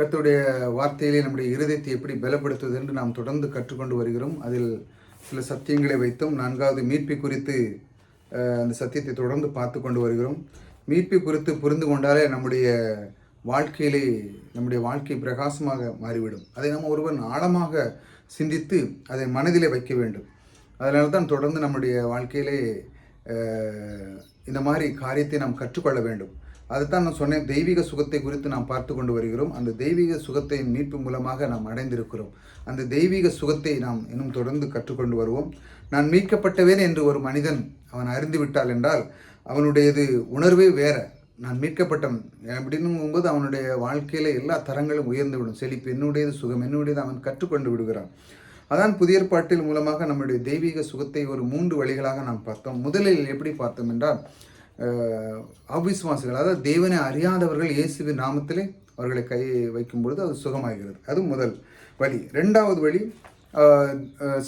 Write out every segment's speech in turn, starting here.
கத்துடைய வார்த்தையிலே நம்முடைய இருதயத்தை எப்படி பலப்படுத்துவது என்று நாம் தொடர்ந்து கற்றுக்கொண்டு வருகிறோம். அதில் சில சத்தியங்களை வைத்தும் நான்காவது மீட்பை குறித்து அந்த சத்தியத்தை தொடர்ந்து பார்த்து கொண்டு வருகிறோம். மீட்பை குறித்து புரிந்து கொண்டாலே நம்முடைய வாழ்க்கையிலே நம்முடைய வாழ்க்கை பிரகாசமாக மாறிவிடும். அதை நம்ம ஒருவன் ஆழமாக சிந்தித்து அதை மனதிலே வைக்க வேண்டும். அதனால தான் தொடர்ந்து நம்முடைய வாழ்க்கையிலே இந்த மாதிரி காரியத்தை நாம் கற்றுக்கொள்ள வேண்டும். அதுதான் நான் சொன்னேன் தெய்வீக சுகத்தை குறித்து நாம் பார்த்து கொண்டு வருகிறோம். அந்த தெய்வீக சுகத்தை மீட்பு மூலமாக நாம் அடைந்திருக்கிறோம். அந்த தெய்வீக சுகத்தை நாம் இன்னும் தொடர்ந்து கற்றுக்கொண்டு வருவோம். நான் மீட்கப்பட்டவேன் என்று ஒரு மனிதன் அவன் அறிந்து விட்டால் என்றால் அவனுடையது உணர்வே வேற. நான் மீட்கப்பட்டவன் அப்படின்னும்போது அவனுடைய வாழ்க்கையில் எல்லா தரங்களும் உயர்ந்துவிடும். செழிப்பு என்னுடையது சுகம் என்னுடையது அவன் கற்றுக்கொண்டு விடுகிறான். அதான் புதிய ஏற்பாட்டில் மூலமாக நம்முடைய தெய்வீக சுகத்தை ஒரு மூன்று வழிகளாக நாம் பார்த்தோம். முதலில் எப்படி பார்த்தோம் என்றால் அவிசுவாசிகள் அதாவது தேவனை அறியாதவர்கள் இயேசுவின் நாமத்திலே அவர்களை கை வைக்கும் பொழுது அது சுகமாகிறது. அது முதல் வழி. ரெண்டாவது வழி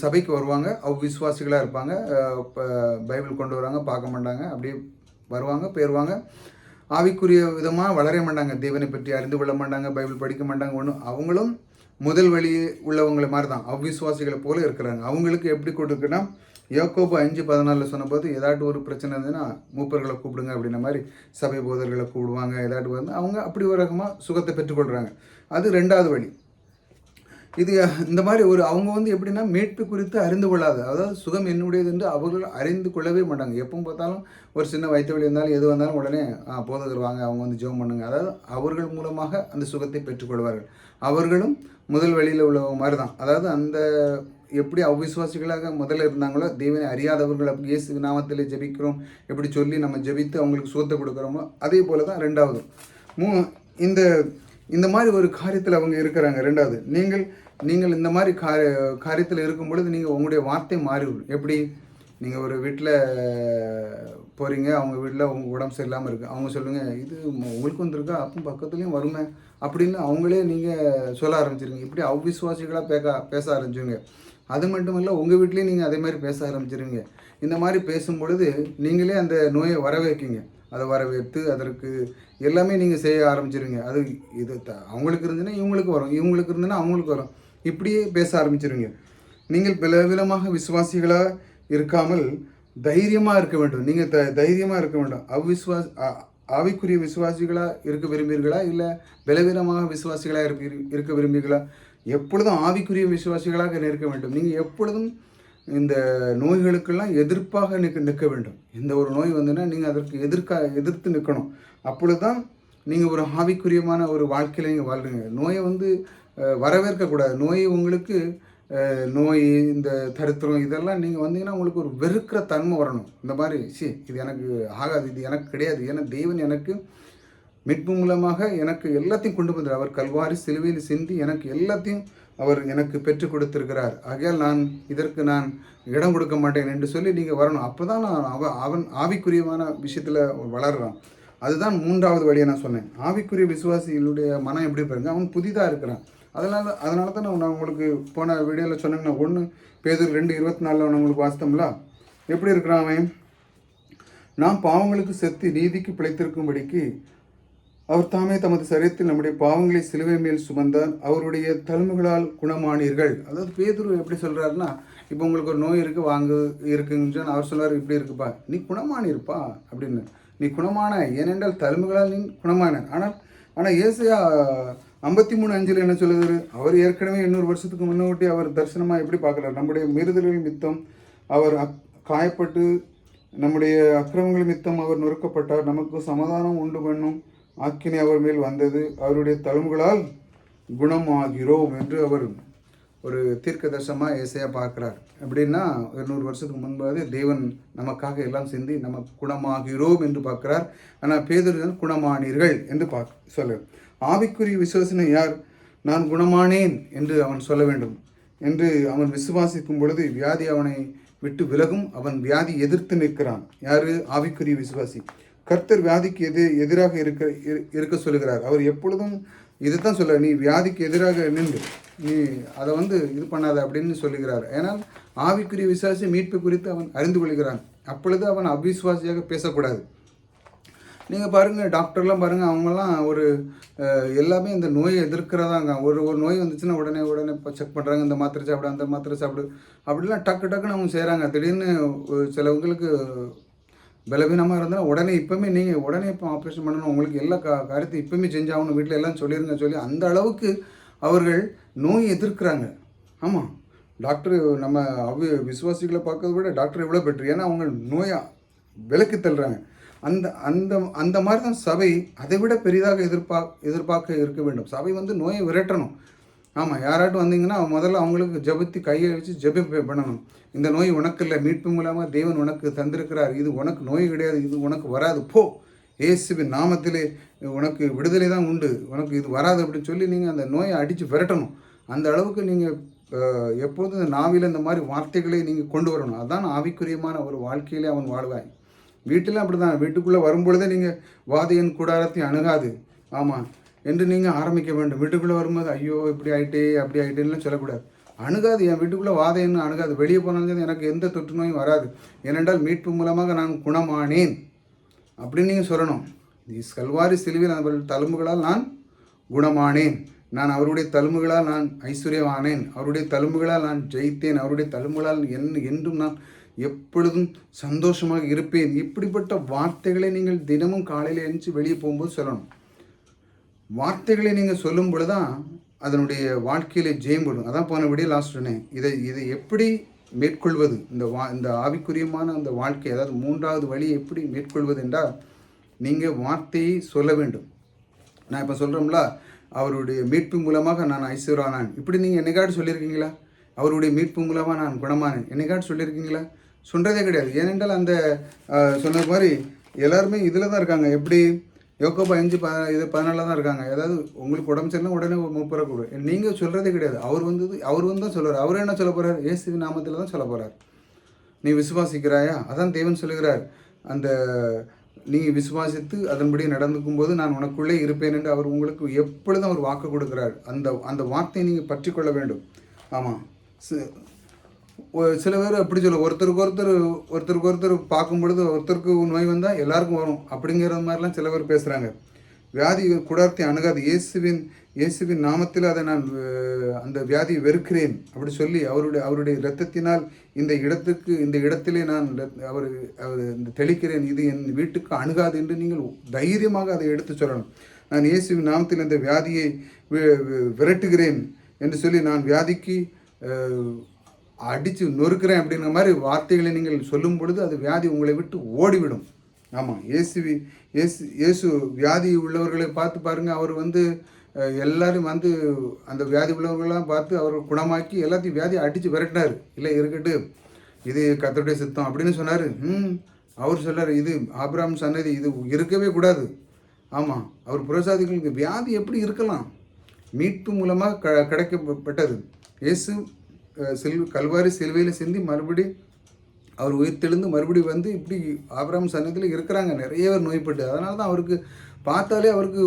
சபைக்கு வருவாங்க. அவ்விசுவாசிகளாக இருப்பாங்க. பைபிள் கொண்டு வராங்க பார்க்க மாட்டாங்க. அப்படியே வருவாங்க போயிடுவாங்க ஆவிக்குரிய விதமாக வளர மாட்டாங்க. தேவனை பற்றி அறிந்து கொள்ள மாட்டாங்க பைபிள் படிக்க மாட்டாங்க ஒன்றும் அவங்களும் முதல் வழி உள்ளவங்களை மாதிரி தான் அவ்விசுவாசிகளை போல இருக்கிறாங்க. அவங்களுக்கு எப்படி கொடுக்குன்னா யோக்கோபு அஞ்சு பதினாலில் சொன்னபோது ஏதாட்டு ஒரு பிரச்சனை இருந்ததுன்னா மூப்பர்களை கூப்பிடுங்க அப்படின்ன மாதிரி சபை போதர்களை கூப்பிடுவாங்க ஏதாட்டு வந்து அவங்க அப்படி ஒரு ரகமாக சுகத்தை பெற்றுக்கொள்கிறாங்க அது ரெண்டாவது வழி. இது இந்த மாதிரி ஒரு அவங்க வந்து எப்படின்னா மீட்பு குறித்து அறிந்து கொள்ளாது அதாவது சுகம் என்னுடையது என்று அவர்கள் அறிந்து கொள்ளவே மாட்டாங்க. எப்போ பார்த்தாலும் ஒரு சின்ன வயிற்று வலி இருந்தாலும் எது வந்தாலும் உடனே போதகர் வாங்க அவங்க வந்து ஜோம் பண்ணுங்க. அதாவது அவர்கள் மூலமாக அந்த சுகத்தை பெற்றுக்கொள்வார்கள். அவர்களும் முதல் வழியில் உள்ளவங்க மாதிரி தான் அதாவது அந்த எப்படி அவ்விசுவாசிகளாக முதல்ல இருந்தாங்களோ தேவனை அறியாதவர்கள் அப்படி இயேசு நாமத்தில் ஜெபிக்கிறோம். எப்படி சொல்லி நம்ம ஜெபித்து அவங்களுக்கு சுகத்தை கொடுக்குறோமோ அதே போல தான் ரெண்டாவது மூ இந்த இந்த மாதிரி ஒரு காரியத்தில் அவங்க இருக்கிறாங்க. ரெண்டாவது நீங்கள் நீங்கள் இந்த மாதிரி காரிய காரியத்தில் இருக்கும் பொழுது நீங்கள் உங்களுடைய வார்த்தை மாறிவிடும். எப்படி? நீங்கள் ஒரு வீட்டில் போகிறீங்க அவங்க வீட்டில் உங்கள் உடம்பு சரியில்லாமல் இருக்குது அவங்க சொல்லுங்கள் இது உங்களுக்கு வந்திருக்கா? அப்போ பக்கத்துலேயும் வருமே அப்படின்னு அவங்களே நீங்கள் சொல்ல ஆரம்பிச்சிருங்க. இப்படி அவ்விசுவாசிகளாக பேக்க பேச ஆரம்பிச்சுங்க அது மட்டும் இல்லை உங்கள் வீட்லேயும் நீங்கள் அதே மாதிரி பேச ஆரம்பிச்சிருங்க இந்த மாதிரி பேசும்பொழுது நீங்களே அந்த நோயை வரவேற்கீங்க. அதை வரவேற்று அதற்கு எல்லாமே நீங்கள் செய்ய ஆரம்பிச்சிருங்க அது இது த- அவங்களுக்கு இருந்துன்னா இவங்களுக்கு வரும். இவங்களுக்கு இருந்துன்னா அவங்களுக்கு வரும். இப்படியே பேச ஆரம்பிச்சிருங்க நீங்கள் பலவிதமாக விசுவாசிகளாக இருக்காமல் தைரியமாக இருக்க வேண்டும். நீங்கள் த தைரியமாக இருக்க வேண்டும். அவ்விசுவாஸ் ஆவிக்குரிய விசுவாசிகளாக இருக்க விரும்புகிறீர்களா? இல்லை பலவீனமாக விசுவாசிகளாக இருக்க இருக்க விரும்புகிறீர்களா? எப்பொழுதும் ஆவிக்குரிய விசுவாசிகளாக நிற்க வேண்டும். நீங்கள் எப்பொழுதும் இந்த நோய்களுக்கெல்லாம் எதிர்ப்பாக நிற்க நிற்க வேண்டும். இந்த ஒரு நோய் வந்துன்னா நீங்கள் அதற்கு எதிர்க்க எதிர்த்து நிற்கணும். அப்பொழுது தான் நீங்கள் ஒரு ஆவிக்குரியமான ஒரு வாழ்க்கையில் நீங்கள் வாழ்றீங்க. நோயை வந்து வரவேற்கக்கூடாது. நோய் உங்களுக்கு நோய் இந்த தரித்திரம் இதெல்லாம் நீங்கள் வந்தீங்கன்னா உங்களுக்கு ஒரு வெறுக்கிற தன்மை வரணும். இந்த மாதிரி சி இது எனக்கு ஆகாது இது எனக்கு கிடையாது. ஏன்னா தெய்வன் எனக்கு மீட்பு மூலமாக எனக்கு எல்லாத்தையும் கொண்டு வந்தார். அவர் கல்வாரி சிலுவையில் சிந்தி எனக்கு எல்லாத்தையும் அவர் எனக்கு பெற்றுக் கொடுத்திருக்கிறார். ஆகையால் நான் இதற்கு நான் இடம் கொடுக்க மாட்டேன் என்று சொல்லி நீங்கள் வரணும். அப்போ தான் நான் அவ அவன் ஆவிக்குரியமான விஷயத்தில் வளர்றான். அதுதான் மூன்றாவது வழியை நான் சொன்னேன். ஆவிக்குரிய விசுவாசிகளுடைய மனம் எப்படி பாருங்க அவன் புதிதாக இருக்கிறான். அதனால அதனால தான் நான் உங்களுக்கு போன வீடியோவில் சொன்னேங்கன்னா ஒன்று பேதூர் ரெண்டு இருபத்தி நாலில் நான் உங்களுக்கு வாசித்தோம்ல? எப்படி இருக்கிறான் அவன்? நாம் பாவங்களுக்கு செத்து நீதிக்கு பிழைத்திருக்கும்படிக்கு அவர் தாமே தமது சரீரத்தில் நம்முடைய பாவங்களை சிலுவை மேல் சுமந்தார் அவருடைய தழும்புகளால் குணமானீர்கள். அதாவது பேதுரு எப்படி சொல்கிறாருன்னா இப்போ உங்களுக்கு ஒரு நோய் இருக்குது வாங்கு இருக்குன்னு அவர் சொல்றாரு இப்படி இருக்குப்பா. நீ குணமானிருப்பா அப்படின்னு. நீ குணமான ஏனென்றால் தழும்புகளால் நீ குணமான ஆனால் ஆனால் ஏசையா ஐம்பத்தி மூணு அஞ்சில் என்ன சொல்லுது அவர் ஏற்கனவே இன்னொரு வருஷத்துக்கு முன்னோட்டி அவர் தரிசனமாக எப்படி பார்க்குறாரு? நம்முடைய மீறுதல்கள் மித்தம் அவர் அக்- காயப்பட்டு நம்முடைய அக்கிரமங்கள் மித்தம் அவர் நொறுக்கப்பட்டார். நமக்கு சமாதானம் உண்டு பண்ணும். ஆக்கினை அவர் மேல் வந்தது. அவருடைய தழும்புகளால் குணமாகிறோம் என்று அவர் ஒரு தீர்க்க தர்சமாக ஏசையா பார்க்குறார். எப்படின்னா ஒரு நூறு வருஷத்துக்கு முன்பாவது தேவன் நமக்காக எல்லாம் சிந்தி நம்ம குணமாகிறோம் என்று பார்க்கிறார். ஆனால் பேதர்கள் குணமானீர்கள் என்று பார்க்க சொல்ல. ஆவிக்குரிய விசுவாசனை யார்? நான் குணமானேன் என்று அவன் சொல்ல வேண்டும். என்று அவன் விசுவாசிக்கும் பொழுது வியாதி அவனை விட்டு விலகும். அவன் வியாதி எதிர்த்து நிற்கிறான். யாரு? ஆவிக்குரிய விசுவாசி. கர்த்தர் வியாதிக்கு எது எதிராக இருக்க இரு- இருக்க சொல்லுகிறார். அவர் எப்பொழுதும் இதைத்தான் சொல்ல நீ வியாதிக்கு எதிராக நின்று நீ அதை வந்து இது பண்ணாத அப்படின்னு சொல்லுகிறார். ஏனால் ஆவிக்குரிய விசுவாசி மீட்பு குறித்து அவன் அறிந்து கொள்கிறான். அப்பொழுது அவன் அவிசுவாசியாக பேசக்கூடாது. நீங்கள் பாருங்கள் டாக்டர்லாம் பாருங்கள் அவங்கெல்லாம் ஒரு எல்லாமே இந்த நோயை எதிர்க்கிறதாங்க. ஒரு ஒரு நோய் வந்துச்சுன்னா உடனே உடனே இப்போ செக் பண்ணுறாங்க இந்த மாத்திரை சாப்பிடு அந்த மாத்திரை சாப்பிடு. அப்படிலாம் டக்கு டக்குன்னு அவங்க செய்கிறாங்க திடீர்னு சிலவங்களுக்கு பலவீனமாக இருந்தால் உடனே இப்போவுமே நீங்கள் உடனே இப்போ ஆப்ரேஷன் பண்ணணும். உங்களுக்கு எல்லா கா காரியத்தையும் இப்போவுமே செஞ்சாகணும் வீட்டில் எல்லாம் சொல்லிருங்க சொல்லி அந்த அளவுக்கு அவர்கள் நோய் எதிர்க்கிறாங்க. ஆமாம் டாக்டர் நம்ம அவ விசுவாசிகளை பார்க்கறத விட டாக்டர் எவ்வளோ பெட்ரு? ஏன்னா அவங்க நோயாக விலக்கி தள்ளுறாங்க. அந்த அந்த அந்த மாதிரி தான் சபை அதை விட பெரிதாக எதிர்பார்க்க எதிர்பார்க்க இருக்க வேண்டும். சபை வந்து நோயை விரட்டணும். ஆமாம் யாராட்டும் வந்தீங்கன்னா முதல்ல அவங்களுக்கு ஜெபத்தி கையை வச்சு ஜபம் பண்ணணும். இந்த நோய் உனக்கு இல்லை மீட்பு மூலமாக தேவன் உனக்கு தந்திருக்கிறார். இது உனக்கு நோய் கிடையாது இது உனக்கு வராது. போ! இயேசுவின் நாமத்திலே உனக்கு விடுதலை தான் உண்டு. உனக்கு இது வராது அப்படின்னு சொல்லி நீங்கள் அந்த நோயை அடித்து விரட்டணும். அந்த அளவுக்கு நீங்கள் எப்போதும் இந்த நாவில் இந்த மாதிரி வார்த்தைகளை நீங்கள் கொண்டு வரணும். அதான் ஆவிக்குரியமான ஒரு வாழ்க்கையிலே அவன் வாழ்வாய். வீட்டில் அப்படி தான் வீட்டுக்குள்ளே வரும்பொழுதே நீங்கள் வாதியன் கூடாரத்தை அணுகாது. ஆமாம் என்று நீங்கள் ஆரம்பிக்க வேண்டும். வீட்டுக்குள்ளே வரும்போது ஐயோ இப்படி ஆயிட்டே அப்படி ஆயிட்டேன்னுலாம் சொல்லக்கூடாது. அணுகாது. என் வீட்டுக்குள்ளே வாதைன்னு அணுகாது. வெளியே போனாலும் எனக்கு எந்த தொற்று நோயும் வராது. ஏனென்றால் மீட்பு மூலமாக நான் குணமானேன். அப்படின்னு நீங்கள் சொல்லணும். இஸ் கல்வாரி சிலுவில் அந்த தழும்புகளால் நான் குணமானேன். நான் அவருடைய தழும்புகளால் நான் ஐஸ்வர்யமானேன் அவருடைய தழும்புகளால் நான் ஜெயித்தேன். அவருடைய தழும்புகளால் என் என்றும் நான் எப்பொழுதும் சந்தோஷமாக இருப்பேன். இப்படிப்பட்ட வார்த்தைகளை நீங்கள் தினமும் காலையில் எழுந்து வெளியே போகும்போது சொல்லணும். வார்த்தைகளை நீங்கள் சொல்லும் பொழுது தான் அதனுடைய வாழ்க்கையில் ஜெயம் வரும் அதான் போனபடியே லாஸ்ட் சொன்னேன். இதை இதை எப்படி மேற்கொள்வது? இந்த வா இந்த ஆவிக்குரியமான அந்த வாழ்க்கை அதாவது மூன்றாவது வழியை எப்படி மேற்கொள்வது என்றால் நீங்கள் வார்த்தையை சொல்ல வேண்டும். நான் இப்போ சொல்கிறோம்ல அவருடைய மீட்பு மூலமாக நான் ஐஸ்வர்யானான் இப்படி நீங்கள் என்னைக்காட்டு சொல்லியிருக்கீங்களா? அவருடைய மீட்பு மூலமாக நான் குணமானேன். என்னைக்காட்டு சொல்லியிருக்கீங்களா? சொல்கிறதே கிடையாது. ஏனென்றால் அந்த சொன்ன சொன்னது மாதிரி எல்லாருமே இதில் தான் இருக்காங்க. எப்படி? யோகோபா அஞ்சு ப இது பதினாலில் தான் இருக்காங்க. ஏதாவது உங்களுக்கு உடம்பு சரியில்லை உடனே ஒரு முப்பது ரூபா கொடு நீங்கள் சொல்கிறதே கிடையாது. அவர் வந்து அவர் வந்து தான் சொல்கிறார் அவர் என்ன சொல்ல போகிறார் இயேசு நாமத்தில் தான் சொல்ல போகிறார் நீ விசுவாசிக்கிறாயா? அதான் தேவன் சொல்லுகிறார். அந்த நீ விசுவாசித்து அதன்படி நடந்துக்கும் போது நான் உனக்குள்ளே இருப்பேன் என்று அவர் உங்களுக்கு எப்பொழுதும் அவர் வாக்கு கொடுக்கிறார். அந்த அந்த வார்த்தையை நீங்கள் பற்றி கொள்ள வேண்டும் ஆமாம் சில பேர் அப்படி சொல்ல ஒருத்தருக்கு ஒருத்தர் ஒருத்தருக்கு ஒருத்தர் பார்க்கும் பொழுது ஒருத்தருக்கு நோய் வந்தால் எல்லாருக்கும் வரும். அப்படிங்கிற மாதிரிலாம் சில பேர் பேசுகிறாங்க வியாதி குடார்த்தை அணுகாது. இயேசுவின் இயேசுவின் நாமத்தில் அதை நான் அந்த வியாதியை வெறுக்கிறேன் அப்படி சொல்லி அவருடைய அவருடைய இரத்தத்தினால் இந்த இடத்துக்கு இந்த இடத்திலே நான் அவர் அவர் இந்த தெளிக்கிறேன். இது என் வீட்டுக்கு அணுகாது என்று நீங்கள் தைரியமாக அதை எடுத்து சொல்லணும். நான் இயேசுவின் நாமத்தில் இந்த வியாதியை வி- விரட்டுகிறேன் என்று சொல்லி நான் வியாதிக்கு அடித்து நொறுக்கிறேன் அப்படிங்கிற மாதிரி வார்த்தைகளை நீங்கள் சொல்லும் பொழுது அது வியாதி உங்களை விட்டு ஓடிவிடும். ஆமாம் இயேசுவி இயேசு இயேசு வியாதி உள்ளவர்களை பார்த்து பாருங்கள் அவர் வந்து எல்லாரும் வந்து அந்த வியாதி உள்ளவர்களெலாம் பார்த்து அவர் குணமாக்கி எல்லாத்தையும் வியாதி அடித்து விரட்டினார். இல்லை இருக்கட்டு இது கத்தருடைய சித்தம் அப்படின்னு சொன்னார். ம் அவர் சொன்னார் இது ஆபிராம் சன்னதி இது இருக்கவே கூடாது. ஆமாம் அவர் புரசாதிகளுக்கு வியாதி எப்படி இருக்கலாம்? மீட்பு மூலமாக க கிடைக்கப்பட்டது. இயேசு சில் கல்வாரி சிலுவையில் சிந்தி மறுபடி அவர் உயிர்த்தெழுந்து மறுபடி வந்து இப்படி ஆபராம் சன்னதியில் இருக்கிறாங்க. நிறைய பேர் நோய்பட்டு. அதனால தான் அவருக்கு பார்த்தாலே அவருக்கு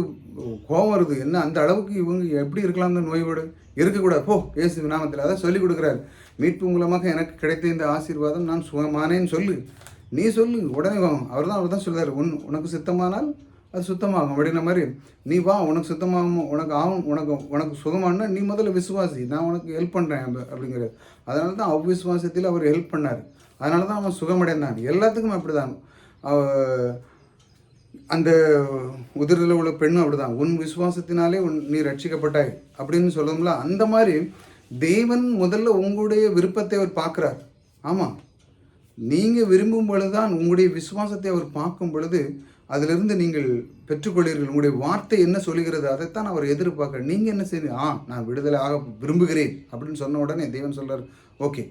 கோபம் வருது. என்ன அந்த அளவுக்கு இவங்க எப்படி இருக்கலாம் நோய்வோடு இருக்கக்கூடாது. போ இயேசு நாமத்தில் அதான் சொல்லி கொடுக்குறாரு. மீட்பு மூலமாக எனக்கு கிடைத்த இந்த ஆசீர்வாதம் நான் சுகமானேன்னு சொல்லு. நீ சொல்லு உடனே அவர் தான் அவர் தான் சொல்கிறார் உன் உனக்கு சித்தமானால் அது சுத்தமாகும். அப்படின்ன மாதிரி நீ வா உனக்கு சுத்தமாகும் உனக்கு ஆகும் உனக்கு உனக்கு சுகமானா நீ முதல்ல விசுவாசி நான் உனக்கு ஹெல்ப் பண்ணுறேன் அப்படிங்கிறது. அதனால தான் அவ்விசுவாசத்தில் அவர் ஹெல்ப் பண்ணார். அதனால தான் அவன் சுகமடைந்தான். எல்லாத்துக்கும் அப்படி தான் அந்த உதிரில் உள்ள பெண்ணும் அப்படிதான். உன் விசுவாசத்தினாலே உன் நீ ரட்சிக்கப்பட்டாய் அப்படின்னு சொல்லணும்ல அந்த மாதிரி தேவன் முதல்ல உங்களுடைய விருப்பத்தை அவர் பார்க்குறார். ஆமாம் நீங்கள் விரும்பும் பொழுதுதான் உங்களுடைய விசுவாசத்தை அவர் பார்க்கும் பொழுது அதிலிருந்து நீங்கள் பெற்றுக்கொள்வீர்கள் உங்களுடைய வார்த்தை என்ன சொல்கிறது அதைத்தான் அவர் எதிர்பார்க்க நீங்கள் என்ன செய்ய ஆ நான் விடுதலை ஆக விரும்புகிறேன் அப்படின்னு சொன்ன உடனே தேவன் சொல்றார் ஓகே.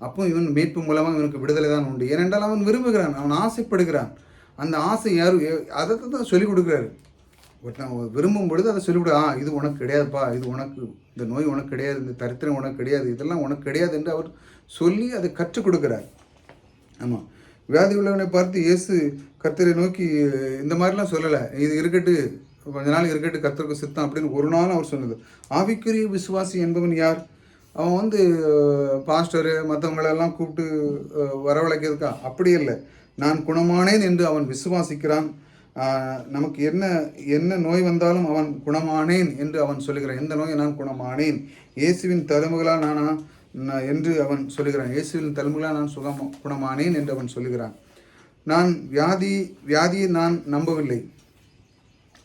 அப்போ இவன் மீட்பு மூலமாக இவனுக்கு விடுதலை தான் உண்டு. ஏனென்றால் அவன் விரும்புகிறான் அவன் ஆசைப்படுகிறான். அந்த ஆசை யாரும் அதை தான் சொல்லிக் கொடுக்குறாரு. ஒருத்தன் விரும்பும் பொழுது அதை சொல்லிவிடு ஆ இது உனக்கு கிடையாதுப்பா இது உனக்கு இந்த நோய் உனக்கு கிடையாது இந்த தரித்திரம் உனக்கு கிடையாது இதெல்லாம் உனக்கு கிடையாது என்று அவர் சொல்லி அதை கற்றுக் கொடுக்குறார். ஆமாம் வியாதி உள்ளவனை பார்த்து இயேசு கர்த்தரை நோக்கி இந்த மாதிரிலாம் சொல்லலை. இது இருக்கட்டு கொஞ்ச நாள் இருக்கட்டு கர்த்தருக்கு சித்தம் அப்படின்னு ஒரு நாளும் அவர் சொன்னது. ஆவிக்குரிய விசுவாசி என்பவன் யார்? அவன் வந்து பாஸ்டரு மற்றவங்களெல்லாம் கூப்பிட்டு வரவழைக்கிறதுக்கா? அப்படி இல்லை நான் குணமானேன் என்று அவன் விசுவாசிக்கிறான். நமக்கு என்ன என்ன நோய் வந்தாலும் அவன் குணமானேன் என்று அவன் சொல்லுகிறான். எந்த நோயை நான் குணமானேன்? இயேசுவின் தழும்புகளால் நானா? என்று அவன் சொல்லுகிறான். இயேசுவின் தழும்புகளால் நான் சுகம் குணமானேன் என்று அவன் சொல்லுகிறான். நான் வியாதி வியாதியை நான் நம்பவில்லை.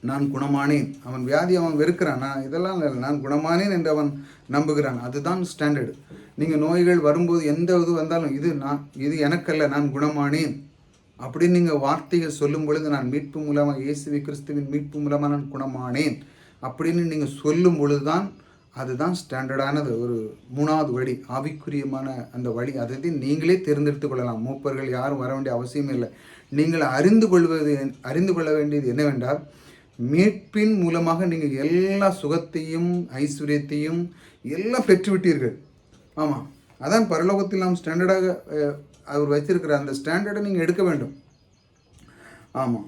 நான் குணமானேன். அவன் வியாதி அவன் வெறுக்கிறான். நான் இதெல்லாம் இல்லை. நான் குணமானேன் என்று அவன் நம்புகிறான். அதுதான் ஸ்டாண்டர்டு நீங்கள் நோய்கள் வரும்போது எந்த இது வந்தாலும் இது நான் இது எனக்கல்ல. நான் குணமானேன். அப்படின்னு நீங்கள் வார்த்தைகள் சொல்லும் பொழுது நான் மீட்பு மூலமாக இயேசுவி கிறிஸ்துவின் மீட்பு மூலமாக நான் குணமானேன். அப்படின்னு நீங்கள் சொல்லும் பொழுது தான் அதுதான் ஸ்டாண்டர்டானது ஒரு மூணாவது வழி ஆவிக்குரியமான அந்த வழி. அதை நீங்களே தேர்ந்தெடுத்து கொள்ளலாம். மூப்பர்கள் யாரும் வர வேண்டிய அவசியம் இல்லை. நீங்கள் அறிந்து கொள்வது அறிந்து கொள்ள வேண்டியது என்னவென்றால் மீட்பின் மூலமாக நீங்கள் எல்லா சுகத்தையும் ஐஸ்வர்யத்தையும் எல்லாம் பெற்றுவிட்டீர்கள். ஆமாம் அதான் பரலோகத்தில் நாம் ஸ்டாண்டர்டாக அவர் வச்சிருக்கிற அந்த ஸ்டாண்டர்டை நீங்கள் எடுக்க வேண்டும். ஆமாம்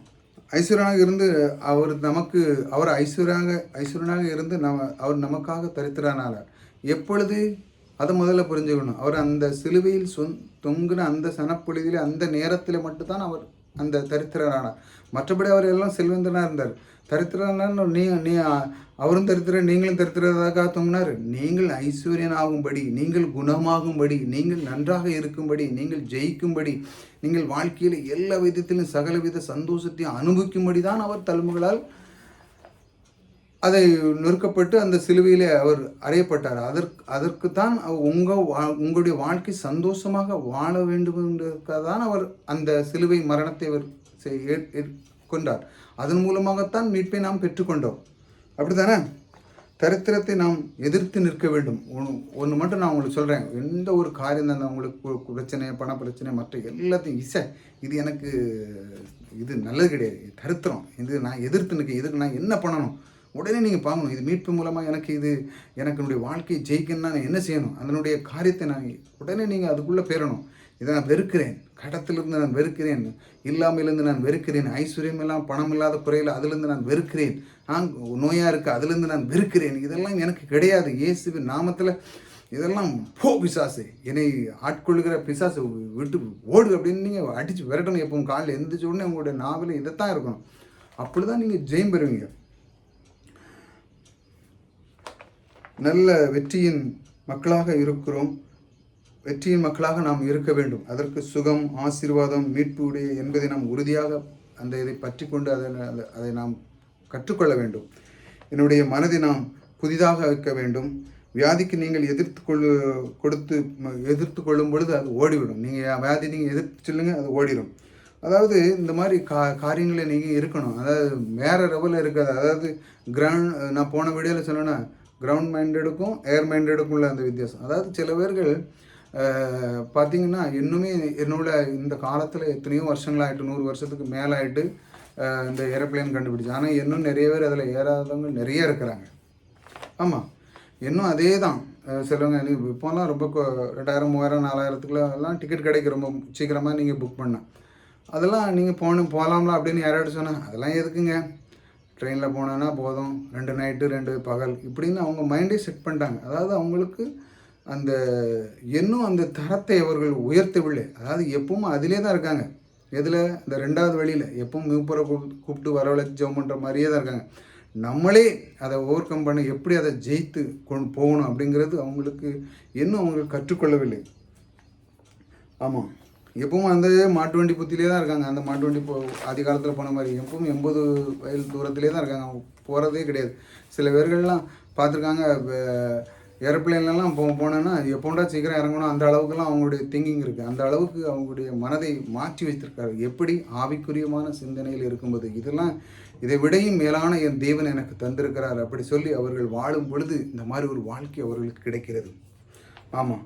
ஐஸ்வர்யனாக இருந்து அவர் நமக்கு அவர் ஐஸ்வர்யாக ஐஸ்வர்யனாக இருந்து நம்ம அவர் நமக்காக தரித்திரானால எப்பொழுது? அதை முதல்ல புரிஞ்சுக்கணும். அவர் அந்த சிலுவையில் சொந் தொங்குன அந்த சனப்பொழுதில் அந்த நேரத்தில் மட்டும்தான் அவர் அந்த தரித்திரனான. மற்றபடி அவர் எல்லாம் செல்வந்தனாக இருந்தார். தரித்திரனார் நீ நீ அவரும் தரித்திர நீங்களும் தரித்திரதாக தொங்கினார் நீங்கள் ஐஸ்வர்யனாகும்படி நீங்கள் குணமாகும்படி நீங்கள் நன்றாக இருக்கும்படி நீங்கள் ஜெயிக்கும்படி நீங்கள் வாழ்க்கையில் எல்லா விதத்திலும் சகல வித சந்தோஷத்தையும் அனுபவிக்கும்படி தான் அவர் தழும்புகளால் அதை நொறுக்கப்பட்டு அந்த சிலுவையிலே அவர் அறையப்பட்டார். அதற்கு அதற்கு தான் உங்கள் உங்களுடைய வாழ்க்கை சந்தோஷமாக வாழ வேண்டும் என்றதுக்காக தான் அவர் அந்த சிலுவை மரணத்தை அவர் செய்- கொண்டார். அதன் மூலமாகத்தான் மீட்பை நாம் பெற்றுக்கொண்டோம். அப்படி தானே தரித்திரத்தை நாம் எதிர்த்து நிற்க வேண்டும். ஒன்று ஒன்று மட்டும் நான் உங்களுக்கு சொல்கிறேன் எந்த ஒரு காரியம் தான் உங்களுக்கு கு- பிரச்சனை பண பிரச்சனை மற்ற எல்லாத்தையும் இசை இது எனக்கு இது நல்லது கிடையாது. தரித்திரம். இது நான் எதிர்த்து நிற்க இதுக்கு நான் என்ன பண்ணணும்? உடனே நீங்கள் பார்க்கணும் இது மீட்பு மூலமாக எனக்கு இது எனக்கு என்னுடைய வாழ்க்கையை ஜெயிக்கணும்னா நான் என்ன செய்யணும்? அதனுடைய காரியத்தை நான் உடனே நீங்கள் அதுக்குள்ளே பெறணும். இதை நான் வெறுக்கிறேன். கடத்திலிருந்து நான் வெறுக்கிறேன். இல்லாமையிலிருந்து நான் வெறுக்கிறேன். ஐஸ்வர்யம் எல்லாம் பணம் இல்லாத குறையில் அதிலிருந்து நான் வெறுக்கிறேன். நான் நோயாக இருக்குது அதிலிருந்து நான் வெறுக்கிறேன். இதெல்லாம் எனக்கு கிடையாது. இயேசுவின் நாமத்தில் இதெல்லாம் போ பிசாசு. என்னை ஆட்கொள்கிற பிசாசு விட்டு ஓடு அப்படின்னு நீங்கள் அடித்து விரட்டணும் எப்பவும். காலையில் எந்திரிச்ச உடனே உங்களுடைய நாவல் இதைத்தான் இருக்கணும். அப்படி தான் நீங்கள் ஜெயம் பெறுவீங்க. நல்ல வெற்றியின் மக்களாக இருக்கிறோம். வெற்றியின் மக்களாக நாம் இருக்க வேண்டும். அதற்கு சுகம் ஆசீர்வாதம் மீட்பு உடைய என்பதை நாம் உறுதியாக அந்த இதை பற்றி கொண்டு அதை அதை- நாம் கற்றுக்கொள்ள வேண்டும். என்னுடைய மனதை நாம் புதிதாக வைக்க வேண்டும். வியாதிக்கு நீங்கள் எதிர்த்து கொள் கொடுத்து எதிர்த்து கொள்ளும் பொழுது அது ஓடிவிடும். நீங்கள் வியாதி நீங்கள் எதிர்த்து சொல்லுங்க அது ஓடிடும் அதாவது இந்த மாதிரி கா காரியங்களை நீங்கள் இருக்கணும். அதாவது வேறு லெவலில் இருக்காது. அதாவது கிராண்ட் நான் போன வீடியோவில் சொன்னேன்னா கிரவுண்ட் மைண்டடுக்கும் ஏர் மைண்டடுக்கும் உள்ள அந்த வித்தியாசம். அதாவது சில பேர்கள் பார்த்திங்கன்னா பார்த்தீங்கன்னா இன்னுமே என்னோட இந்த காலத்தில் எத்தனையோ வருஷங்களாயிட்டு நூறு வருஷத்துக்கு மேலாயிட்டு இந்த ஏரோப்ளேன் கண்டுபிடிச்சு. ஆனால் இன்னும் நிறைய பேர் அதில் ஏறாதவங்க நிறைய இருக்கிறாங்க. ஆமாம் இன்னும் அதே தான் சிலவங்க இப்போலாம் ரொம்ப ரெண்டாயிரம் மூவாயிரம் நாலாயிரத்துக்குள்ள டிக்கெட் கிடைக்கும் ரொம்ப சீக்கிரமாக நீங்கள் புக் பண்ண அதெல்லாம் நீங்கள் போகணும் போகலாம்ல அப்படின்னு யாராவது சொன்னால் அதெல்லாம் எதுக்குங்க? ட்ரெயினில் போனோன்னா போதும். ரெண்டு நைட்டு ரெண்டு பகல். இப்படின்னு அவங்க மைண்டே செட் பண்ணிட்டாங்க. அதாவது அவங்களுக்கு அந்த இன்னும் அந்த தரத்தை அவர்கள் உயர்த்தவில்லை. அதாவது எப்பவும் அதிலே தான் இருக்காங்க. எதில்? இந்த ரெண்டாவது வழியில். எப்பவும் மூப்பரை கூப்பிட்டு கூப்பிட்டு வரவழைச்சு ஜெபம் பண்ணுற மாதிரியே தான் இருக்காங்க. நம்மளே அதை ஓவர் கம் பண்ண எப்படி அதை ஜெயித்து கொண்டு போகணும் அப்படிங்கிறது அவங்களுக்கு இன்னும் அவங்க கற்றுக்கொள்ளவில்லை. ஆமாம் எப்பவும் அந்த மாட்டு வண்டி புத்திலே தான் இருக்காங்க. அந்த மாட்டு வண்டி போ ஆதி காலத்தில் போன மாதிரி எப்பவும் எண்பது வயல் தூரத்திலே தான் இருக்காங்க. அவங்க போகிறதே கிடையாது. சில பேர்கள்லாம் பார்த்துருக்காங்க ஏரோப்ளேன்லலாம் போ போனோன்னா எப்போண்டா சீக்கிரம் இறங்கணும்? அந்த அளவுக்குலாம் அவங்களுடைய திங்கிங் இருக்குது அந்த அளவுக்கு அவங்களுடைய மனதை மாற்றி வைத்திருக்காரு. எப்படி ஆவிக்குரியமான சிந்தனையில் இருக்கும்போது இதெல்லாம் இதை விடையும் மேலான என் தேவன் எனக்கு தந்திருக்கிறார். அப்படி சொல்லி அவர்கள் வாழும் பொழுது இந்த மாதிரி ஒரு வாழ்க்கை அவர்களுக்கு கிடைக்கிறது. ஆமாம்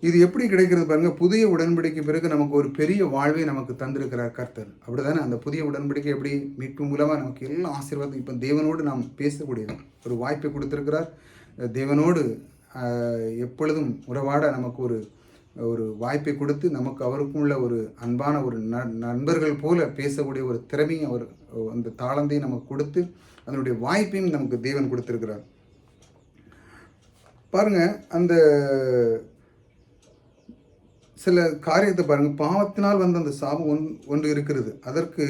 இது எப்படி கிடைக்கிறது பாருங்க புதிய உடன்படிக்கை பிறகு நமக்கு ஒரு பெரிய வாழ்வை நமக்கு தந்திருக்கிறார் கர்த்தர். அப்படிதானே அந்த புதிய உடன்படிக்கை எப்படி? மீட்பு மூலமாக நமக்கு எல்லா ஆசீர்வாதம் இப்போ தேவனோடு நாம் பேசக்கூடியது. ஒரு வாய்ப்பை கொடுத்துருக்கிறார். தேவனோடு எப்பொழுதும் உறவாட நமக்கு ஒரு ஒரு வாய்ப்பை கொடுத்து நமக்கு அவருக்கும் உள்ள ஒரு அன்பான ஒரு ந- நண்பர்கள் போல பேசக்கூடிய ஒரு திறமையும் அவர் அந்த தாளந்தையும் நமக்கு கொடுத்து அதனுடைய வாய்ப்பையும் நமக்கு தேவன் கொடுத்துருக்கிறார். பாருங்க அந்த சில காரியத்தை பாருங்கள் பாவத்தினால் வந்த அந்த சாபம் ஒன் ஒன்று இருக்கிறது. அதற்கு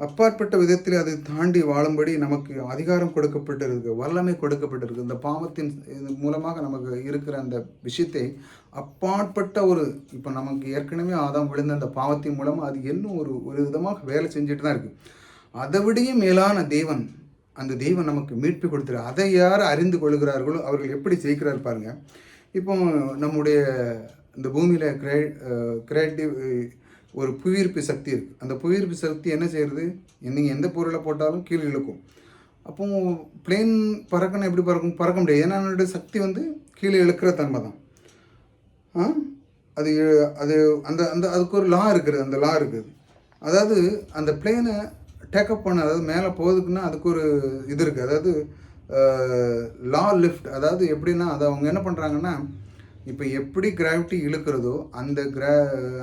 அப்பாற்பட்ட விதத்தில் அதை தாண்டி வாழும்படி நமக்கு அதிகாரம் கொடுக்கப்பட்டிருக்கு வல்லமை கொடுக்கப்பட்டிருக்கு. இந்த பாவத்தின் இது மூலமாக நமக்கு இருக்கிற அந்த விஷயத்தை அப்பாற்பட்ட ஒரு இப்போ நமக்கு ஏற்கனவே ஆதாம் விழுந்த அந்த பாவத்தின் மூலமாக அது இன்னும் ஒரு ஒரு விதமாக வேலை செஞ்சுட்டு தான் இருக்குது அதை விடையும் மேலான தேவன் அந்த தெய்வம் நமக்கு மீட்பு கொடுத்துரு. அதை யார் அறிந்து கொள்கிறார்களோ அவர்கள் எப்படி ஜெயிக்கிறார் பாருங்கள் இப்போ நம்முடைய இந்த பூமியில் கிரே கிரியேட்டிவ் ஒரு புவியீர்ப்பு சக்தி இருக்குது அந்த புவியீர்ப்பு சக்தி என்ன செய்கிறது நீங்கள் எந்த பொருளை போட்டாலும் கீழே இழுக்கும். அப்போ பிளேன் பறக்கணும் எப்படி பறக்கும்? பறக்க முடியாது. ஏன்னா அதனுடைய சக்தி வந்து கீழே இழுக்கிற தன்மை தான். ஆ? அது அது அந்த அந்த அதுக்கு ஒரு லா இருக்குது. அந்த லா இருக்குது. அதாவது அந்த பிளேனை டேக்கப் பண்ண அதாவது மேலே போகுதுக்குன்னா அதுக்கு ஒரு இது இருக்குது அதாவது லா லிஃப்ட் அதாவது எப்படின்னா அதை அவங்க என்ன பண்ணுறாங்கன்னா இப்போ எப்படி கிராவிட்டி இழுக்கிறதோ அந்த கிரா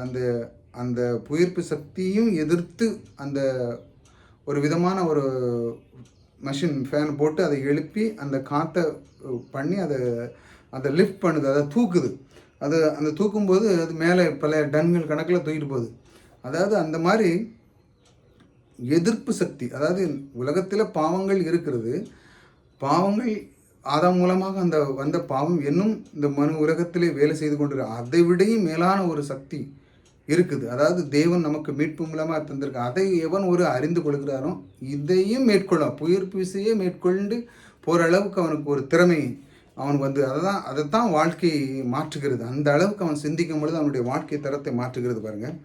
அந்த அந்த புயிர்ப்பு சக்தியும் எதிர்த்து அந்த ஒரு விதமான ஒரு மஷின் ஃபேன் போட்டு அதை எழுப்பி அந்த காற்றை பண்ணி அதை அதை லிஃப்ட் பண்ணுது அதை தூக்குது. அது அந்த தூக்கும்போது அது மேலே பல டன்கள் கணக்கில் தூக்கிட்டு போகுது. அதாவது அந்த மாதிரி எதிர்ப்பு சக்தி அதாவது உலகத்தில் பாவங்கள் இருக்கிறது. பாவங்கள் அதன் மூலமாக அந்த வந்த பாவம் இன்னும் இந்த மனு உலகத்திலே வேலை செய்து கொண்டிருக்கு அதை விடையும் மேலான ஒரு சக்தி இருக்குது. அதாவது தேவன் நமக்கு மீட்பு மூலமாக தந்திருக்கு அதை எவன் ஒரு அறிந்து கொள்கிறானோ இதையும் மேற்கொள்ளும் புயிர்ப்பு விசையே மேற்கொண்டு போகிற அளவுக்கு அவனுக்கு ஒரு திறமை அவனுக்கு வந்து அதை தான் அதை தான் வாழ்க்கையை மாற்றுகிறது. அந்த அளவுக்கு அவன் சிந்திக்கும் பொழுது அவனுடைய வாழ்க்கை தரத்தை மாற்றுகிறது பாருங்கள்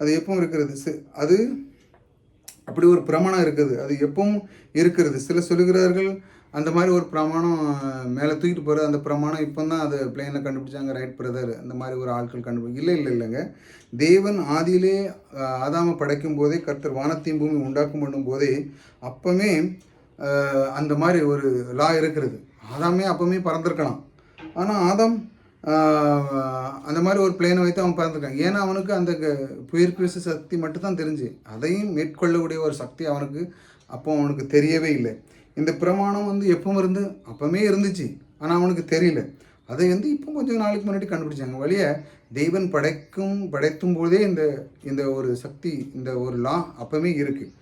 அது எப்பவும் இருக்கிறது. அது அப்படி ஒரு பிரமாணம் இருக்குது. அது எப்பவும் இருக்கிறது. சில சொல்கிறார்கள் அந்த மாதிரி ஒரு பிரமாணம் மேலே தூக்கிட்டு போகிறது அந்த பிரமாணம் இப்போ தான் அது பிளேனில் கண்டுபிடிச்சாங்க ரைட் பிரதர் அந்த மாதிரி ஒரு ஆட்கள் கண்டுபிடி இல்லை இல்லை இல்லைங்க. தேவன் ஆதியிலே ஆதாம படைக்கும் போதே கர்த்தர் வானத்தையும் பூமி உண்டாக்கும் பண்ணும் போதே அப்போமே அந்த மாதிரி ஒரு லா இருக்கிறது. ஆதாமே அப்போவுமே பறந்துருக்கலாம். ஆனால் ஆதாம் அந்த மாதிரி ஒரு பிளேனை வைத்து அவன் பறந்துருக்கான். ஏன்னா அவனுக்கு அந்த புயற்பிசு சக்தி மட்டும்தான் தெரிஞ்சு. அதையும் மேற்கொள்ளக்கூடிய ஒரு சக்தி அவனுக்கு அப்போ அவனுக்கு தெரியவே இல்லை. இந்த பிரமாணம் வந்து எப்பவும் இருந்து அப்போமே இருந்துச்சு. ஆனால் அவனுக்கு தெரியல. அதை வந்து இப்போ கொஞ்சம் நாளைக்கு முன்னாடி கண்டுபிடிச்சாங்க. வழிய தெய்வன் படைக்கும் படைத்தும் போதே இந்த இந்த ஒரு சக்தி இந்த ஒரு லா அப்போமே இருக்குது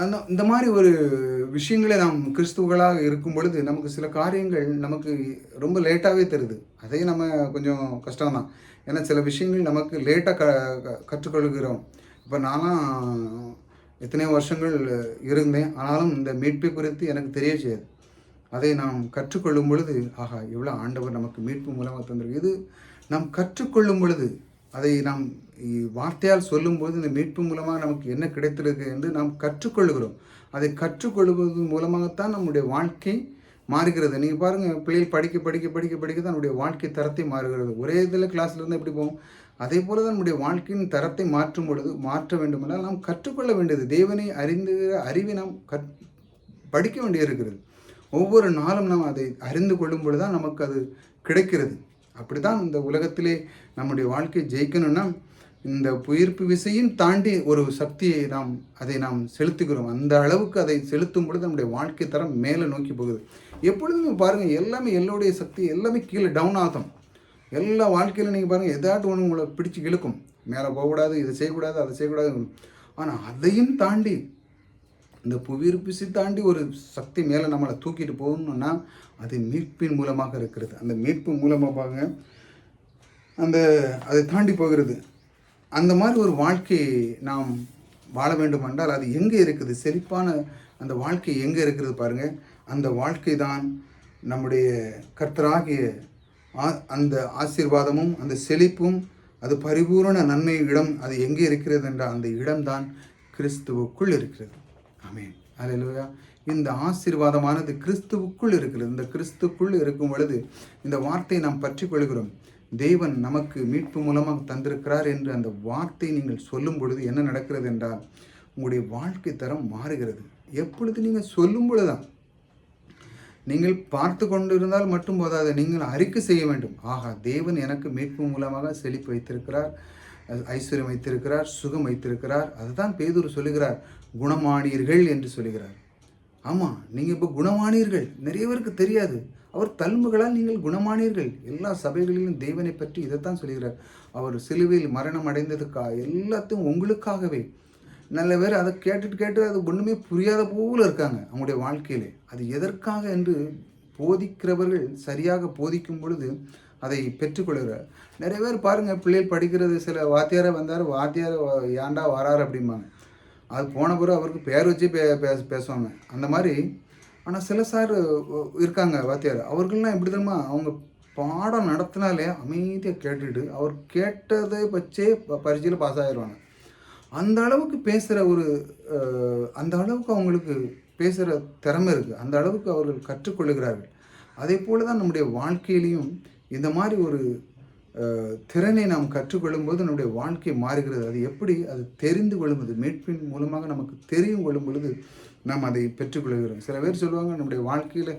அந்த இந்த மாதிரி ஒரு விஷயங்களை நாம் கிறிஸ்துவர்களாக இருக்கும் பொழுது நமக்கு சில காரியங்கள் நமக்கு ரொம்ப லேட்டாகவே தருது. அதே நம்ம கொஞ்சம் கஷ்டம்தான். ஏன்னா சில விஷயங்கள் நமக்கு லேட்டாக க கற்றுக்கொள்கிறோம். இப்போ நானும் எத்தனையோ வருஷங்கள் இருந்தேன். ஆனாலும் இந்த மீட்பை குறித்து எனக்கு தெரிய செய்யாது அதை நாம் கற்றுக்கொள்ளும் பொழுது ஆஹா எவ்வளோ ஆண்டவர் நமக்கு மீட்பு மூலமாக தந்திருக்கு இது நாம் கற்றுக்கொள்ளும் பொழுது அதை நாம் வார்த்தையால் சொல்லும்போது இந்த மீட்பு மூலமாக நமக்கு என்ன கிடைத்திருக்கு என்று நாம் கற்றுக்கொள்கிறோம். அதை கற்றுக்கொள்வது மூலமாகத்தான் நம்முடைய வாழ்க்கை மாறுகிறது. நீங்கள் பாருங்கள் பிள்ளைகள் படிக்க படிக்க படிக்க படிக்க தான் நம்முடைய வாழ்க்கை தரத்தை மாறுகிறது. ஒரே இதில் கிளாஸ்லேருந்து எப்படி போகும் அதே போல தான் நம்முடைய வாழ்க்கையின் தரத்தை மாற்றும் பொழுது மாற்ற வேண்டுமென்றால் நாம் கற்றுக்கொள்ள வேண்டியது தேவனை அறிந்து அறிவை நாம் கற் படிக்க வேண்டியிருக்கிறது ஒவ்வொரு நாளும் நாம் அதை அறிந்து கொள்ளும் பொழுது தான் நமக்கு அது கிடைக்கிறது. அப்படி தான் இந்த உலகத்திலே நம்முடைய வாழ்க்கையை ஜெயிக்கணும்னா இந்த புயிர்ப்பு விசையும் தாண்டி ஒரு சக்தியை நாம் அதை நாம் செலுத்துகிறோம். அந்த அளவுக்கு அதை செலுத்தும் பொழுது நம்முடைய வாழ்க்கை தரம் மேலே நோக்கி போகுது. எப்பொழுதுமே பாருங்கள் எல்லாமே எல்லோருடைய சக்தி எல்லாமே கீழே டவுன் ஆகும். எல்லா வாழ்க்கையிலும் நீங்கள் பாருங்கள் எதாட்டும் ஒன்று உங்களை பிடிச்சி இழுக்கும். மேலே போகக்கூடாது இதை செய்யக்கூடாது அதை செய்யக்கூடாது. ஆனால் அதையும் தாண்டி இந்த புவியிருப்பிசை தாண்டி ஒரு சக்தி மேலே நம்மளை தூக்கிட்டு போகணுன்னா அது மீட்பின் மூலமாக இருக்கிறது. அந்த மீட்பு மூலமாக அந்த அதை தாண்டி போகிறது. அந்த மாதிரி ஒரு வாழ்க்கை நாம் வாழ வேண்டும் என்றால் அது எங்கே இருக்குது? செழிப்பான அந்த வாழ்க்கை எங்கே இருக்கிறது பாருங்கள் அந்த வாழ்க்கை தான் நம்முடைய கர்த்தராகிய அந்த ஆசீர்வாதமும் அந்த செழிப்பும் அது பரிபூரண நன்மை இடம் அது எங்கே இருக்கிறது என்றால் அந்த இடம்தான் கிறிஸ்துவுக்குள் இருக்கிறது. ஆமேன். அலையிலுயா இந்த ஆசீர்வாதமானது கிறிஸ்துவுக்குள் இருக்கிறது. இந்த கிறிஸ்துக்குள் இருக்கும் பொழுது இந்த வார்த்தையை நாம் பற்றி கொள்கிறோம். தேவன் நமக்கு மீட்பு மூலமாக தந்திருக்கிறார் என்று அந்த வார்த்தை நீங்கள் சொல்லும் பொழுது என்ன நடக்கிறது என்றால் உங்களுடைய வாழ்க்கை தரம் மாறுகிறது. எப்பொழுது நீங்கள் சொல்லும் பொழுதுதான் நீங்கள் பார்த்து கொண்டிருந்தால் மட்டும் போதாது. நீங்கள் அறிக்கை செய்ய வேண்டும். ஆகா தேவன் எனக்கு மீட்பு மூலமாக செழிப்பு வைத்திருக்கிறார் ஐஸ்வர்யம் வைத்திருக்கிறார் சுகம் வைத்திருக்கிறார். அதுதான் பேதூர் சொல்லுகிறார். குணமானீர்கள் என்று சொல்லுகிறார். ஆமாம் நீங்கள் இப்போ குணமானீர்கள். நிறைய பேருக்கு தெரியாது. அவர் தழும்புகளால் நீங்கள் குணமானீர்கள். எல்லா சபைகளிலும் தேவனை பற்றி இதைத்தான் சொல்கிறார் அவர் சிலுவையில் மரணம் அடைந்ததுக்காக எல்லாத்தையும் உங்களுக்காகவே. நல்ல பேர் அதை கேட்டுட்டு கேட்டு அது ஒன்றுமே புரியாத போல இருக்காங்க அவங்களுடைய வாழ்க்கையிலே. அது எதற்காக என்று போதிக்கிறவர்கள் சரியாக போதிக்கும் பொழுது அதை பெற்றுக்கொள்கிறார். நிறைய பேர் பாருங்கள் பிள்ளைகள் படிக்கிறது சில வாத்தியாரை வந்தார் வாத்தியார் வ- ஏன்டா வராரு அப்படிம்பாங்க. அது போன பிறகு அவருக்கு பேர் வச்சு பே பேச பேசுவாங்க. அந்த மாதிரி ஆனால் சில சார் இருக்காங்க வாத்தியார் அவர்கள்லாம் எப்படி தெரியுமா அவங்க பாடம் நடத்தினாலே அமைதியாக கேட்டுட்டு அவர் கேட்டதை வச்சே பரீட்சையில் பாஸ் ஆகிடுவாங்க அந்த அளவுக்கு பேசுகிற ஒரு அந்த அளவுக்கு அவங்களுக்கு பேசுகிற திறமை இருக்குது அந்த அளவுக்கு அவர்கள் கற்றுக்கொள்கிறார்கள். அதே போல தான் நம்முடைய வாழ்க்கையிலையும் இந்த மாதிரி ஒரு திறனை நாம் கற்றுக்கொள்ளும்போது நம்முடைய வாழ்க்கை மாறுகிறது. அது எப்படி? அது தெரிந்து கொள்ளும்போது மீட்பின் மூலமாக நமக்கு தெரியும் கொள்ளும் பொழுது நாம் அதை பெற்றுக்கொள்கிறோம். சில பேர் சொல்லுவாங்க நம்முடைய வாழ்க்கையில்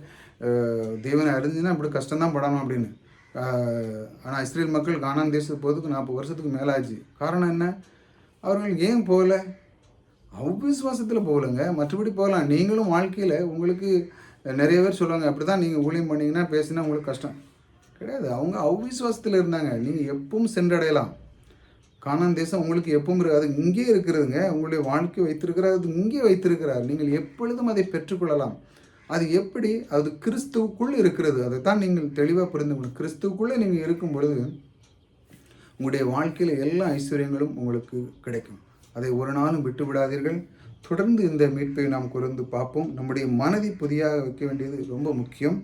தேவனை அறிஞ்சுன்னா இப்படி கஷ்டம்தான் படணும் அப்படின்னு. ஆனால் இஸ்ரேல் மக்கள் கானான் தேசத்து போகிறதுக்கு நாற்பது வருஷத்துக்கு மேலாச்சு. காரணம் என்ன? அவர்கள் ஏன் போகலை? அவ்விசுவாசத்தில் போகலைங்க. மற்றபடி போகலாம். நீங்களும் வாழ்க்கையில் உங்களுக்கு நிறைய பேர் சொல்லுவாங்க அப்படி தான் நீங்கள் ஊழியம் பண்ணீங்கன்னா பேசினா உங்களுக்கு கஷ்டம். கிடையாது. அவங்க அவ்விசுவாசத்தில் இருந்தாங்க. நீங்கள் எப்பவும் சென்றடையலாம். காணான் தேசம் உங்களுக்கு எப்பவும் இருக்காது. இங்கே இருக்கிறதுங்க. உங்களுடைய வாழ்க்கை வைத்திருக்கிறார். அது இங்கே வைத்திருக்கிறார். நீங்கள் எப்பொழுதும் அதை பெற்றுக்கொள்ளலாம். அது எப்படி? அது கிறிஸ்துவுக்குள் இருக்கிறது. அதைத்தான் நீங்கள் தெளிவாக புரிந்து கொள்ளணும். கிறிஸ்துவுக்குள்ளே நீங்கள் இருக்கும் பொழுது உங்களுடைய வாழ்க்கையில் எல்லா ஐஸ்வர்யங்களும் உங்களுக்கு கிடைக்கும். அதை ஒரு நாளும் விட்டு விடாதீர்கள். தொடர்ந்து இந்த மீட்பை நாம் குறைந்து பார்ப்போம். நம்முடைய மனதை புதியாக வைக்க வேண்டியது ரொம்ப முக்கியம்.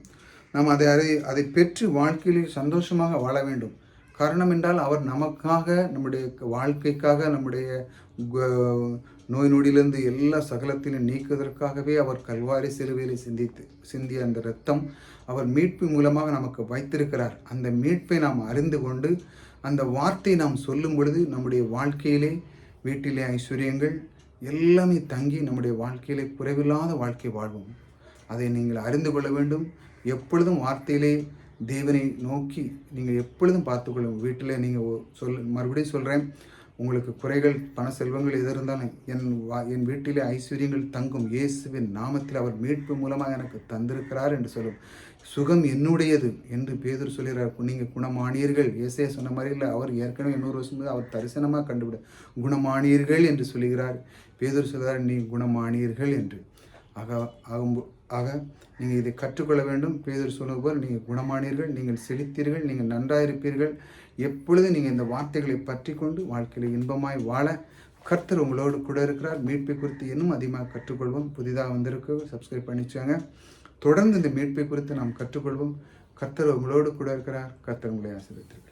நாம் அதை அதை அதை பெற்று வாழ்க்கையில் சந்தோஷமாக வாழ வேண்டும். காரணம் என்றால் அவர் நமக்காக நம்முடைய வாழ்க்கைக்காக நம்முடைய நோய் நொடியிலிருந்து எல்லா சகலத்திலும் நீக்குவதற்காகவே அவர் கல்வாரி சிலுவையில் சிந்தித்து சிந்திய அந்த இரத்தம் அவர் மீட்பு மூலமாக நமக்கு வைத்திருக்கிறார். அந்த மீட்பை நாம் அறிந்து கொண்டு அந்த வார்த்தையை நாம் சொல்லும் பொழுது நம்முடைய வாழ்க்கையிலே வீட்டிலே ஐஸ்வர்யங்கள் எல்லாமே தங்கி நம்முடைய வாழ்க்கையிலே குறைவில்லாத வாழ்க்கை வாழ்வோம். அதை நீங்கள் அறிந்து கொள்ள வேண்டும். எப்பொழுதும் வார்த்தையிலே தேவனை நோக்கி நீங்கள் எப்பொழுதும் பார்த்துக்கொள்ளும் வீட்டில் நீங்கள் சொல் மறுபடியும் சொல்கிறேன் உங்களுக்கு குறைகள் பண செல்வங்கள் எது இருந்தாலும் என் வா என் வீட்டிலே ஐஸ்வர்யங்கள் தங்கும். இயேசுவின் நாமத்தில் அவர் மீட்பு மூலமாக எனக்கு தந்திருக்கிறார் என்று சொல்லும். சுகம் என்னுடையது என்று பேதர் சொல்கிறார். நீங்கள் குணமானீர்கள். இயேசே சொன்ன மாதிரி இல்லை அவர் ஏற்கனவே இன்னொரு வருஷம் போது அவர் தரிசனமாக கண்டுவிட குணமானீர்கள் என்று சொல்லுகிறார். பேதர் சொல்கிறார் நீ குணமானீர்கள் என்று. ஆக ஆகும் ஆக நீங்கள் இதை கற்றுக்கொள்ள வேண்டும். பேதர் சொன்னது போல் நீங்கள் குணமானீர்கள் நீங்கள் செழித்தீர்கள் நீங்கள் நன்றாயிருப்பீர்கள். எப்பொழுது நீங்கள் இந்த வார்த்தைகளை பற்றி கொண்டு வாழ்க்கையில் இன்பமாய் வாழ கர்த்தர் உங்களோடு கூட இருக்கிறார். மீட்பை குறித்து இன்னும் அதிகமாக கற்றுக்கொள்வோம். புதிதாக வந்திருக்கு சப்ஸ்கிரைப் பண்ணிச்சாங்க தொடர்ந்து இந்த மீட்பை குறித்து நாம் கற்றுக்கொள்வோம். கர்த்தர் உங்களோடு கூட இருக்கிறார். கர்த்தர் உங்களை ஆசீர்வதித்திருக்கிறார்